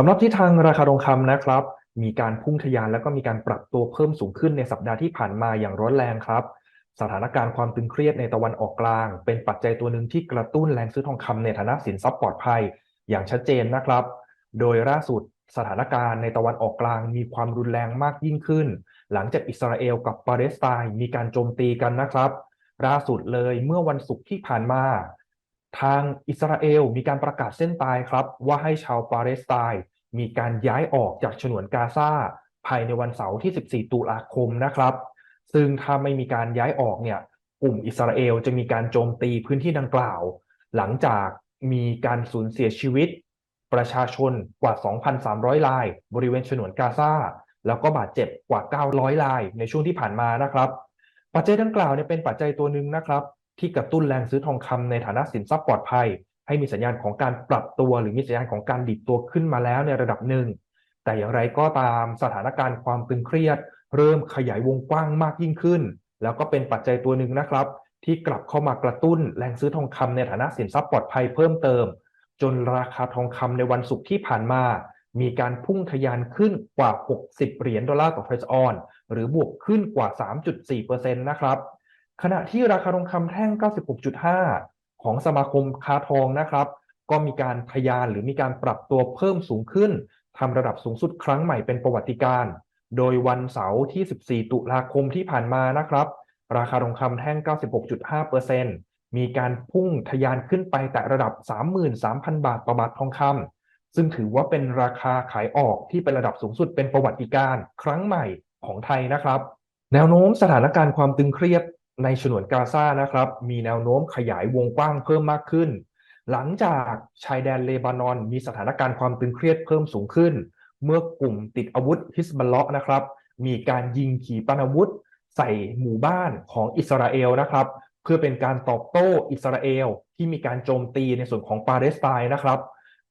สำหรับที่ทางราคาทองคำนะครับ มีการพุ่งทะยานแล้วก็มีการปรับตัวเพิ่มสูงขึ้นในสัปดาห์ที่ผ่านมาอย่างร้อนแรงครับ สถานการณ์ความตึงเครียดในตะวันออกกลาง เป็นปัจจัยตัวหนึ่งที่กระตุ้นแรงซื้อทองคำในฐานะสินทรัพย์ปลอดภัยอย่างชัดเจนนะครับ โดยล่าสุดสถานการณ์ในตะวันออกกลางมีความรุนแรงมากยิ่งขึ้น หลังจากอิสราเอลกับปาเลสไตน์มีการโจมตีกันนะครับล่าสุดเลยเมื่อวันศุกร์ที่ผ่านมา ทางอิสราเอลมีการประกาศเส้นตายครับ ว่าให้ชาวปาเลสไตน์มีการย้ายออกจากฉนวนกาซาภายในวันเสาร์ที่ 14 ตุลาคมนะครับ ซึ่งถ้าไม่มีการย้ายออกเนี่ยกลุ่มอิสราเอลจะมีการโจมตีพื้นที่ดังกล่าว หลังจากมีการสูญเสียชีวิต ประชาชนกว่า 2,300 ราย บริเวณฉนวนกาซาแล้วก็บาดเจ็บกว่า 900 รายในช่วงที่ผ่านมานะครับ ปัจจัยดังกล่าวเนี่ยเป็นปัจจัยตัวหนึ่งนะครับ ที่กระตุ้นแรงซื้อทองคำในฐานะสินทรัพย์ปลอดภัย ให้มีสัญญาณของการปรับตัว หรือมีสัญญาณของการดิดตัวขึ้นมาแล้วในระดับหนึ่ง แต่อย่างไรก็ตามสถานการณ์ความตึงเครียด เริ่มขยายวงกว้างมากยิ่งขึ้น แล้วก็เป็นปัจจัยตัวหนึ่งนะครับ ที่กลับเข้ามากระตุ้นแรงซื้อทองคำในฐานะสินทรัพย์ปลอดภัยเพิ่มเติม จนราคาทองคำในวันศุกร์ที่ผ่านมา มีการพุ่งทะยานขึ้นกว่า 60 เหรียญดอลลาร์ต่อทรัชออนหรือบวกขึ้นกว่า 3.4%นะครับ ขณะที่ราคาทองคำแท่ง 96.5 ของสมาคมค้าทองนะครับ ก็มีการทะยานหรือมีการปรับตัวเพิ่มสูงขึ้นทำระดับสูงสุดครั้งใหม่เป็นประวัติการณ์โดยวันเสาร์ที่ 14 ตุลาคมที่ผ่านมานะครับ ราคาทองคำแท่ง 96.5%มีการพุ่งทะยานขึ้นไปแต่ระดับ 33,000 บาทต่อบาททองคำซึ่งถือว่าเป็นราคาขายออกที่เป็นระดับสูงสุดเป็นประวัติการณ์ครั้งใหม่ของไทยนะครับ แนวโน้มสถานการณ์ความตึงเครียด ในฉนวนกาซานะครับ มีแนวโน้มขยายวงกว้างเพิ่มมากขึ้น หลังจากชายแดนเลบานอนมีสถานการณ์ความตึงเครียดเพิ่มสูงขึ้น เมื่อกลุ่มติดอาวุธฮิสบัลเลาะนะครับ มีการยิงขีปนาวุธ ใส่หมู่บ้านของอิสราเอลนะครับ เพื่อเป็นการตอบโต้อิสราเอล ที่มีการโจมตีในส่วนของปาเลสไตน์นะครับ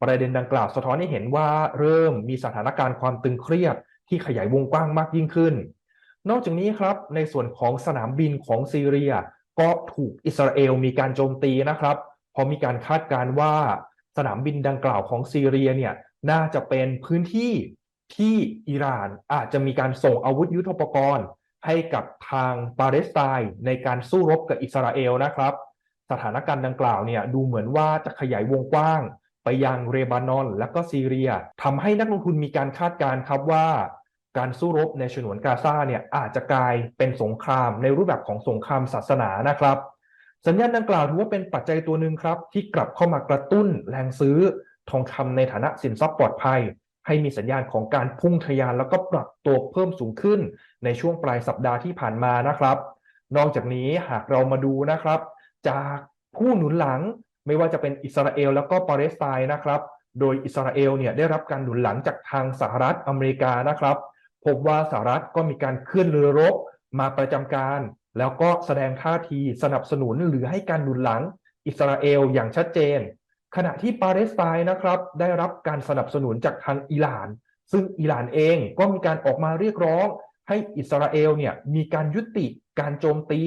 ประเด็นดังกล่าวสะท้อนให้เห็นว่าเริ่มมีสถานการณ์ความตึงเครียดที่ขยายวงกว้างมากยิ่งขึ้น นอกจากนี้ครับในส่วนของสนามบินของซีเรีย ก็ถูกอิสราเอลมีการโจมตีนะครับเพราะมีการคาดการณ์ว่าสนามบินดังกล่าวของซีเรียเนี่ยน่าจะเป็นพื้นที่ที่อิหร่านอาจจะมีการส่งอาวุธยุทโธปกรณ์ ให้กับทางปาเลสไตน์ในการสู้รบกับอิสราเอลนะครับ สถานการณ์ดังกล่าวเนี่ยดูเหมือนว่าจะขยายวงกว้าง ไปยังเรบานอนและก็ซีเรียทำให้นักลงทุนมีการคาดการณ์ครับว่า การสู้รบในฉนวนกาซาเนี่ยอาจจะกลายเป็นสงครามในรูปแบบของสงครามศาสนานะครับ สัญญาณดังกล่าวถือว่าเป็นปัจจัยตัวหนึ่งครับ ที่กลับเข้ามากระตุ้นแรงซื้อทองคำในฐานะสินทรัพย์ปลอดภัย ให้มีสัญญาณของการพุ่งทะยานแล้วก็ปรับตัวเพิ่มสูงขึ้น ในช่วงปลายสัปดาห์ที่ผ่านมานะครับ นอกจากนี้หากเรามาดูนะครับ จากผู้หนุนหลังไม่ว่าจะเป็นอิสราเอลแล้วก็ปาเลสไตน์นะครับ โดยอิสราเอลเนี่ยได้รับการหนุนหลังจากทางสหรัฐอเมริกานะครับ พบว่าสหรัฐก็มีการเคลื่อนเรือรบมาประจำการ แล้วก็แสดงท่าทีสนับสนุนหรือให้การหนุนหลังอิสราเอลอย่างชัดเจน ขณะที่ปาเลสไตน์นะครับได้รับการสนับสนุนจากทางอิหร่าน ซึ่งอิหร่านเองก็มีการออกมาเรียกร้อง ให้อิสราเอลเนี่ยมีการยุติการโจมตี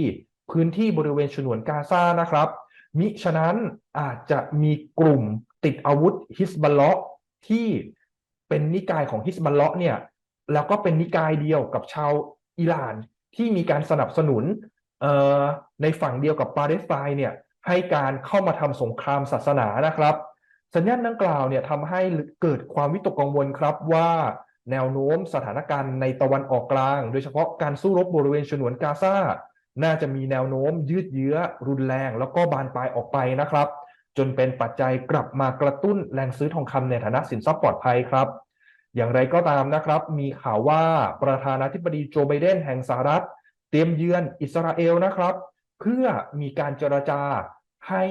พื้นที่บริเวณฉนวนกาซานะครับ มิฉะนั้นอาจจะมีกลุ่มติดอาวุธฮิสบัลเลาะที่เป็นนิกายของฮิสบัลเลาะเนี่ย แล้วก็เป็นนิกายเดียวกับชาวอิหร่านที่มีการสนับสนุนในฝั่งเดียวกับปาเลสไตน์เนี่ยให้การเข้ามาทำสงครามศาสนานะครับ สัญญาณดังกล่าวเนี่ยทำให้เกิดความวิตกกังวลครับว่าแนวโน้มสถานการณ์ในตะวันออกกลาง โดยเฉพาะการสู้รบบริเวณฉนวนกาซาน่าจะมีแนวโน้มยืดเยื้อรุนแรง แล้วก็บานปลายออกไปนะครับ จนเป็นปัจจัยกลับมากระตุ้นแรงซื้อทองคำในฐานะสินทรัพย์ปลอดภัยครับ อย่างไรก็ตามนะครับ มีข่าวว่าประธานาธิบดีโจไบเดนแห่งสหรัฐ เตรียมเยือนอิสราเอลนะครับ เพื่อมีการเจรจาให้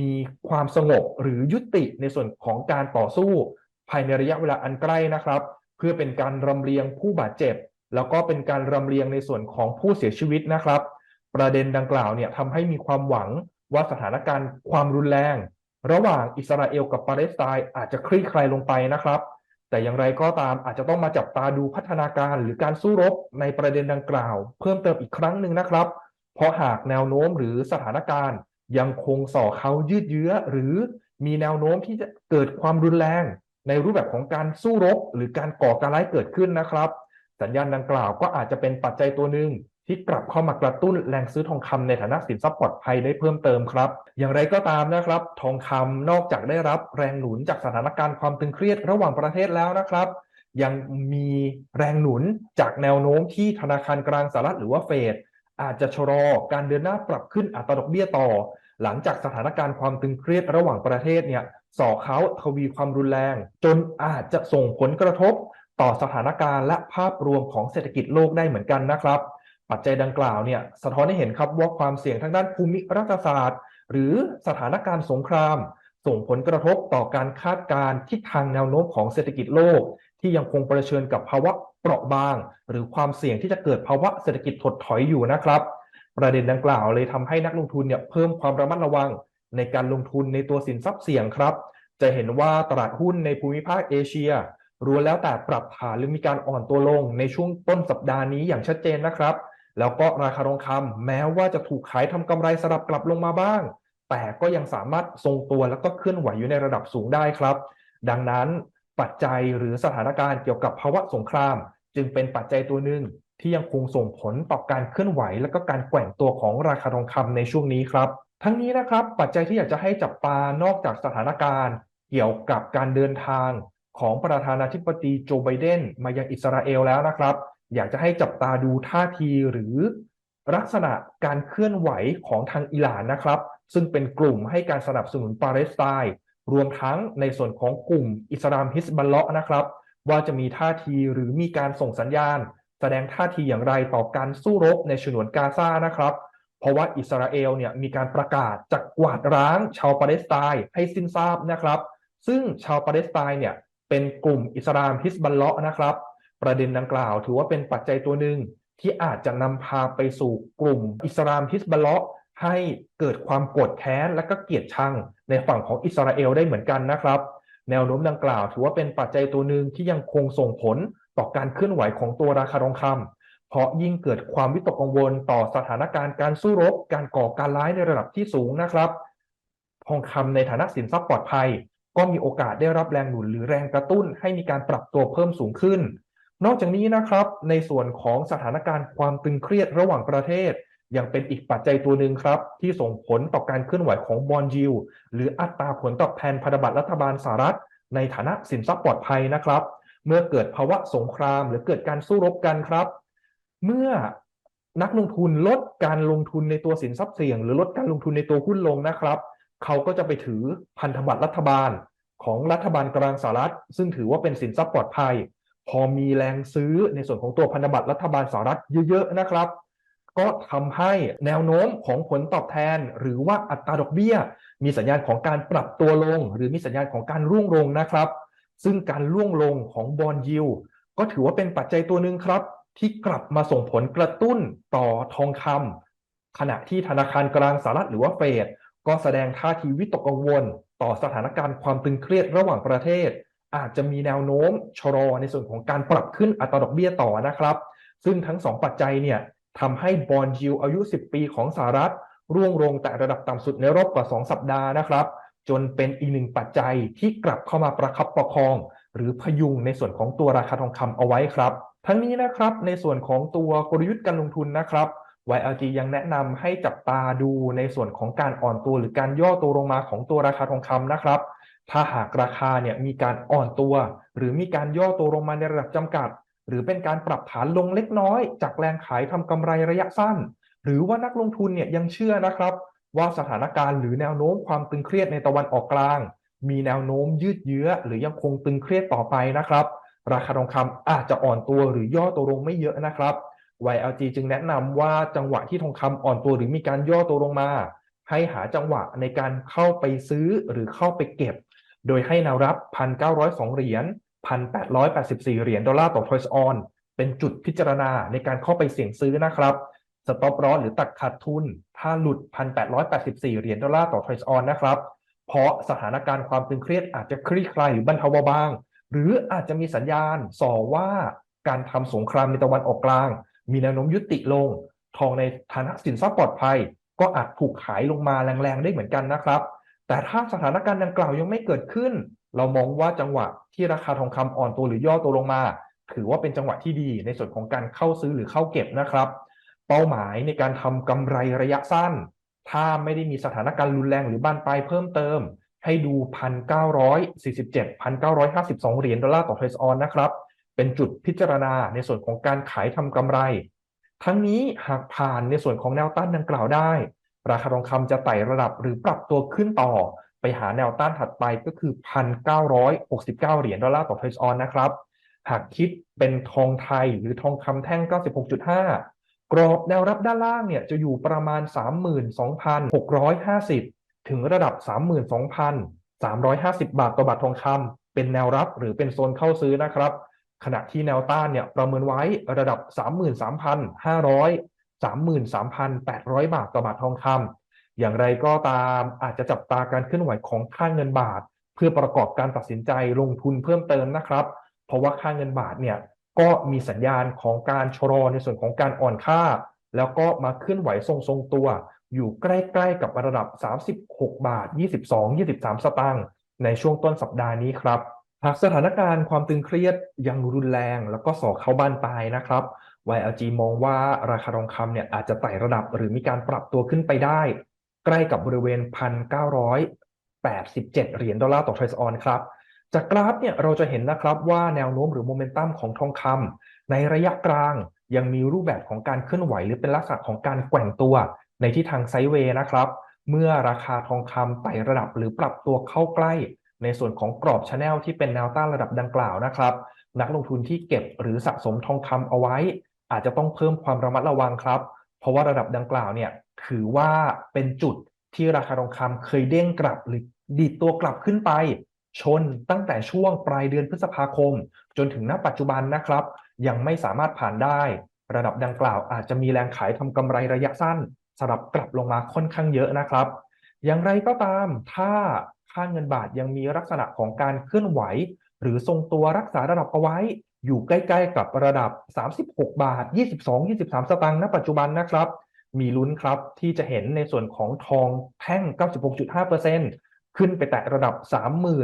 มีความสงบหรือยุติในส่วนของการต่อสู้ ภายในระยะเวลาอันใกล้นะครับ เพื่อเป็นการรำเลียงผู้บาดเจ็บ แล้วก็เป็นการรำเลียงในส่วนของผู้เสียชีวิตนะครับ ประเด็นดังกล่าวเนี่ยทำให้มีความหวังว่าสถานการณ์ความรุนแรง ระหว่างอิสราเอลกับปาเลสไตน์อาจจะคลี่คลายลงไปนะครับ แต่อย่างไรก็ตามอาจจะต้องมาจับตาดูพัฒนาการหรือการสู้รบในประเด็นดังกล่าว เพิ่มเติมอีกครั้งหนึ่งนะครับ เพราะหากแนวโน้มหรือสถานการณ์ ยังคงส่อเขายืดเยื้อ หรือมีแนวโน้มที่จะเกิดความรุนแรง ในรูปแบบของการสู้รบ หรือการก่อการร้ายเกิดขึ้นนะครับ สัญญาณดังกล่าวก็อาจจะเป็นปัจจัยตัวหนึ่ง ที่กลับเข้ามากระตุ้นแรงซื้อทองคำในฐานะสินทรัพย์ปลอดภัยได้เพิ่มเติมครับ อย่างไรก็ตามนะครับ ทองคำนอกจากได้รับแรงหนุนจากสถานการณ์ความตึงเครียดระหว่างประเทศแล้วนะครับ ยังมีแรงหนุนจากแนวโน้มที่ธนาคารกลางสหรัฐหรือว่าเฟดอาจจะชะลอการเดินหน้าปรับขึ้นอัตราดอกเบี้ยต่อ หลังจากสถานการณ์ความตึงเครียดระหว่างประเทศเนี่ยส่อเขาทวีความรุนแรง จนอาจจะส่งผลกระทบต่อสถานการณ์และภาพรวมของเศรษฐกิจโลกได้เหมือนกันนะครับ ปัจจัยดังกล่าวเนี่ยสะท้อนให้เห็นครับว่าความเสี่ยงทางด้านภูมิรัฐศาสตร์ หรือสถานการณ์สงคราม ส่งผลกระทบต่อการคาดการณ์ทิศทางแนวโน้มของเศรษฐกิจโลก ที่ยังคงเผชิญกับภาวะเปราะบาง หรือความเสี่ยงที่จะเกิดภาวะเศรษฐกิจถดถอยอยู่นะครับ ประเด็นดังกล่าวเลยทำให้นักลงทุนเนี่ยเพิ่มความระมัดระวัง ในการลงทุนในตัวสินทรัพย์เสี่ยงครับ จะเห็นว่าตลาดหุ้นในภูมิภาคเอเชียล้วนแล้วแต่ปรับฐานหรือมีการอ่อนตัวลงในช่วงต้นสัปดาห์นี้อย่างชัดเจนนะครับ แล้วก็ราคาทองคำแม้ว่าจะถูกขายทำกำไรสลับกลับลงมาบ้าง แต่ก็ยังสามารถทรงตัวแล้วก็เคลื่อนไหวอยู่ในระดับสูงได้ครับ ดังนั้นปัจจัยหรือสถานการณ์เกี่ยวกับภาวะสงคราม จึงเป็นปัจจัยตัวหนึ่งที่ยังคงส่งผลต่อการเคลื่อนไหว และก็การแกว่งตัวของราคาทองคำในช่วงนี้ครับ ทั้งนี้นะครับปัจจัยที่อยากจะให้จับตานอกจากสถานการณ์ เกี่ยวกับการเดินทางของประธานาธิบดีโจไบเดนมายังอิสราเอลแล้วนะครับ อยากจะให้จับตาดูท่าทีหรือลักษณะการเคลื่อนไหวของทางอิหร่านนะครับ ซึ่งเป็นกลุ่มให้การสนับสนุนปาเลสไตน์รวมทั้งในส่วนของกลุ่มอิสลามฮิสบัลเลาะนะครับ ว่าจะมีท่าทีหรือมีการส่งสัญญาณ แสดงท่าทีอย่างไรต่อการสู้รบในฉนวนกาซานะครับ เพราะว่าอิสราเอลเนี่ยมีการประกาศจะกวาดร้างชาวปาเลสไตน์ให้สิ้นซาบนะครับ ซึ่งชาวปาเลสไตน์เนี่ยเป็นกลุ่มอิสลามฮิสบัลเลาะนะครับ ประเด็นดังกล่าว ถือว่าเป็นปัจจัยตัวหนึ่งที่อาจจะนำพาไปสู่กลุ่มอิสลามฮิสบัลเลาะห์ให้เกิดความโกรธแค้นและก็เกลียดชังในฝั่งของอิสราเอลได้เหมือนกันนะครับ แนวโน้มดังกล่าวถือว่าเป็นปัจจัยตัวหนึ่งที่ยังคงส่งผลต่อการเคลื่อนไหวของตัวราคาทองคำเพราะยิ่งเกิดความวิตกกังวลต่อสถานการณ์การสู้รบ การก่อการร้ายในระดับที่สูงนะครับ ทองคำในฐานะสินทรัพย์ปลอดภัย ก็มีโอกาสได้รับแรงหนุนหรือแรงกระตุ้นให้มีการปรับตัวเพิ่มสูงขึ้น นอกจากนี้นะครับ ในส่วนของสถานการณ์ความตึงเครียดระหว่างประเทศ ยังเป็นอีกปัจจัยตัวหนึ่งครับ ที่ส่งผลต่อการเคลื่อนไหวของบอลยิวหรืออัตราผลตอบแทนพันธบัตรรัฐบาลสหรัฐ ในฐานะสินทรัพย์ปลอดภัยนะครับ เมื่อเกิดภาวะสงครามหรือเกิดการสู้รบกันครับ เมื่อนักลงทุนลดการลงทุนในตัวสินทรัพย์เสี่ยง หรือลดการลงทุนในตัวหุ้นลงนะครับ เขาก็จะไปถือพันธบัตรรัฐบาลของรัฐบาลกลางสหรัฐ ซึ่งถือว่าเป็นสินทรัพย์ปลอดภัย พอมีแรงซื้อในส่วนของตัวพันธบัตรรัฐบาลสหรัฐเยอะๆนะครับ ก็ทำให้แนวโน้มของผลตอบแทน หรือว่าอัตราดอกเบี้ย มีสัญญาณของการปรับตัวลง หรือมีสัญญาณของการร่วงลงนะครับ ซึ่งการร่วงลงของบอลยิวก็ถือว่าเป็นปัจจัยตัวหนึ่งครับ ที่กลับมาส่งผลกระตุ้นต่อทองคำขณะที่ธนาคารกลางสหรัฐหรือว่าเฟดก็แสดงท่าทีวิตกกังวล ต่อสถานการณ์ความตึงเครียดระหว่างประเทศ อาจจะมีแนวโน้มชะลอในส่วนของการปรับขึ้นอัตราดอกเบี้ยต่อนะครับ ซึ่งทั้งสองปัจจัยเนี่ยทำให้บอลยิวอายุ 10 ปีของสหรัฐ ร่วงลงแต่ระดับต่ำสุดในรอบกว่า 2 สัปดาห์นะครับ จนเป็นอีกหนึ่งปัจจัยที่กลับเข้ามาประคับประคอง หรือพยุงในส่วนของตัวราคาทองคำเอาไว้ครับ ทั้งนี้นะครับในส่วนของตัวกลยุทธ์การลงทุนนะครับ YLG ยังแนะนำให้จับตาดูในส่วนของการอ่อนตัวหรือการย่อตัวลงมาของตัวราคาทองคำนะครับ ถ้าหากราคาเนี่ยมีการอ่อนตัว หรือมีการย่อตัวลงมาในระดับจำกัด หรือเป็นการปรับฐานลงเล็กน้อย จากแรงขายทำกำไรระยะสั้น หรือว่านักลงทุนเนี่ยยังเชื่อนะครับ ว่าสถานการณ์หรือแนวโน้มความตึงเครียดในตะวันออกกลาง มีแนวโน้มยืดเยื้อ หรือยังคงตึงเครียดต่อไปนะครับ ราคาทองคำอาจจะอ่อนตัวหรือย่อตัวลงไม่เยอะนะครับ YLG จึงแนะนำว่าจังหวะที่ทองคำอ่อนตัวหรือมีการย่อตัวลงมา ให้หาจังหวะในการเข้าไปซื้อหรือเข้าไปเก็บ โดยให้แนวรับ 1,902 เหรียญ 1,884 เหรียญดอลลาร์ต่อทรอยส์ออน เป็นจุดพิจารณาในการเข้าไปเสี่ยงซื้อนะครับสต็อป o อ s หรือตัดขาดทุน ถ้าหลุด 1,884 เหรียญดอลลาร์ต่อทรอยส์ออนนะครับ เพราะสถานการณ์ความตึงเครียดอาจจะคลี่คลายหรือบรรเทาเบาบาง หรืออาจจะมีสัญญาณส่อว่าการทำสงครามในตะวันออกกลาง มีแนวโน้มยุติลง ทองในฐานะสินทรัพย์ปลอดภัย ก็อาจถูกขายลงมาแรงๆได้เหมือนกันนะครับ แต่ถ้าสถานการณ์ดังกล่าวยังไม่เกิดขึ้น เรามองว่าจังหวะที่ราคาทองคำอ่อนตัวหรือย่อตัวลงมา ถือว่าเป็นจังหวะที่ดีในส่วนของการเข้าซื้อหรือเข้าเก็บนะครับ เป้าหมายในการทำกำไรระยะสั้น ถ้าไม่ได้มีสถานการณ์รุนแรงหรือบานปลายเพิ่มเติม ให้ดู 1,947 1,952 เหรียญดอลลาร์ต่อเทรซออนนะครับ เป็นจุดพิจารณาในส่วนของการขายทำกำไร ทั้งนี้หากผ่านในส่วนของแนวต้านดังกล่าวได้ ราคาทองคำจะไต่ระดับหรือปรับตัวขึ้นต่อไปหาแนวต้านถัดไปก็คือ 1,969 เหรียญดอลลาร์ต่อเทรซออนนะครับ หากคิดเป็นทองไทยหรือทองคำแท่ง 96.5 กรอบแนวรับด้านล่างเนี่ยจะอยู่ประมาณ 32,650 ถึงระดับ 32,350 บาทต่อบาททองคำเป็นแนวรับหรือเป็นโซนเข้าซื้อนะครับ ขณะที่แนวต้านเนี่ยประเมินไว้ระดับ 33,500 33,800 บาทต่อบาททองคำอย่างไรก็ตามอาจจะจับตาการเคลื่อนไหวของค่าเงินบาท เพื่อประกอบการตัดสินใจลงทุนเพิ่มเติมนะครับ เพราะว่าค่าเงินบาทเนี่ยก็มีสัญญาณของการชะลอในส่วนของการอ่อนค่า แล้วก็มาเคลื่อนไหวทรงๆตัว อยู่ใกล้ๆกับระดับ 36 บาท 22-23 สตางค์ในช่วงต้นสัปดาห์นี้ครับหากสถานการณ์ความตึงเครียดยังรุนแรงแล้วก็สอเข้าบ้านปลายนะครับ YLG มองว่าราคาทองคำเนี่ยอาจจะไต่ระดับหรือมีการปรับตัวขึ้นไปได้ ใกล้กับบริเวณ 1,987 เหรียญดอลลาร์ต่อทรซออนครับ จากกราฟเนี่ยเราจะเห็นนะครับว่าแนวโน้มหรือโมเมนตัมของทองคำในระยะกลางยังมีรูปแบบของการเคลื่อนไหวหรือเป็นลักษณะของการแกว่งตัวในทิศทางไซด์เวย์นะครับ เมื่อราคาทองคำไต่ระดับหรือปรับตัวเข้าใกล้ ในส่วนของกรอบชแนลที่เป็นแนวต้านระดับดังกล่าวนะครับ นักลงทุนที่เก็บหรือสะสมทองคำเอาไว้ อาจจะต้องเพิ่มความระมัดระวังครับ เพราะว่าระดับดังกล่าวเนี่ยถือว่าเป็นจุดที่ราคาทองคำเคยเด้งกลับหรือดีดตัวกลับขึ้นไป ชนตั้งแต่ช่วงปลายเดือนพฤษภาคม จนถึงณปัจจุบันนะครับ ยังไม่สามารถผ่านได้ ระดับดังกล่าวอาจจะมีแรงขายทำกำไรระยะสั้นสลับกลับลงมาค่อนข้างเยอะนะครับ อย่างไรก็ตามถ้าค่าเงินบาทยังมีลักษณะของการเคลื่อนไหว หรือทรงตัวรักษาระดับเอาไว้ อยู่ใกล้ๆกับระดับ 36 บาท 22-23 สตางค์ณปัจจุบันนะครับ มีลุ้นครับที่จะเห็นในส่วนของทองแท่ง 96.5%ขึ้นไปแตะระดับ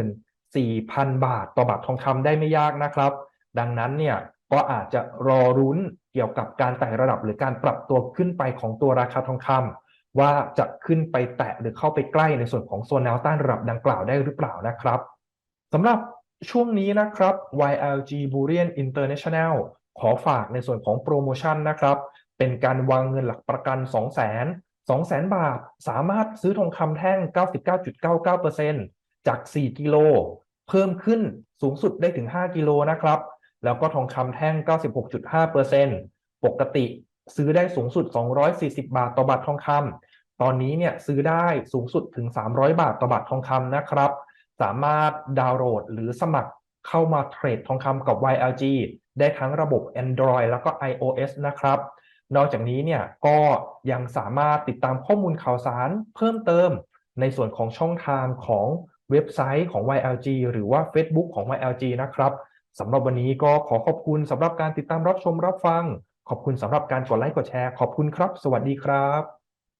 34,000 บาทต่อบาททองคำได้ไม่ยากนะครับ ดังนั้นเนี่ยก็อาจจะรอรุ้นเกี่ยวกับการไต่ระดับหรือการปรับตัวขึ้นไปของตัวราคาทองคำว่าจะขึ้นไปแตะหรือเข้าไปใกล้ในส่วนของโซนแนวต้านระดับดังกล่าวได้หรือเปล่านะครับสำหรับ ช่วงนี้นะครับ YLG Bullion International ขอฝากในส่วนของโปรโมชั่นนะครับ เป็นการวางเงินหลักประกัน 2 0 0 0 0 0 2 0 0 0 0 บาท สามารถซื้อทองคำแท่ง 99.99%จาก 4 กิโล เพิ่มขึ้นสูงสุดได้ถึง 5 กิโลนะครับ แล้วก็ทองคำแท่ง 96.5%ปกติซื้อได้สูงสุด 240 บาทต่อบาททองคำตอนนี้เนี่ยซื้อได้สูงสุดถึง 300 บาทต่อบาททองคำนะครับ สามารถดาวน์โหลดหรือสมัครเข้ามาเทรดทองคำกับ YLG ได้ทั้งระบบ Android แล้วก็ iOS นะครับ นอกจากนี้เนี่ยก็ยังสามารถติดตามข้อมูลข่าวสารเพิ่มเติมในส่วนของช่องทางของเว็บไซต์ของ YLG หรือว่า Facebook ของ YLG นะครับสำหรับวันนี้ก็ขอขอบคุณสำหรับการติดตามรับชมรับฟัง ขอบคุณสำหรับการกดไลค์กดแชร์ ขอบคุณครับ สวัสดีครับ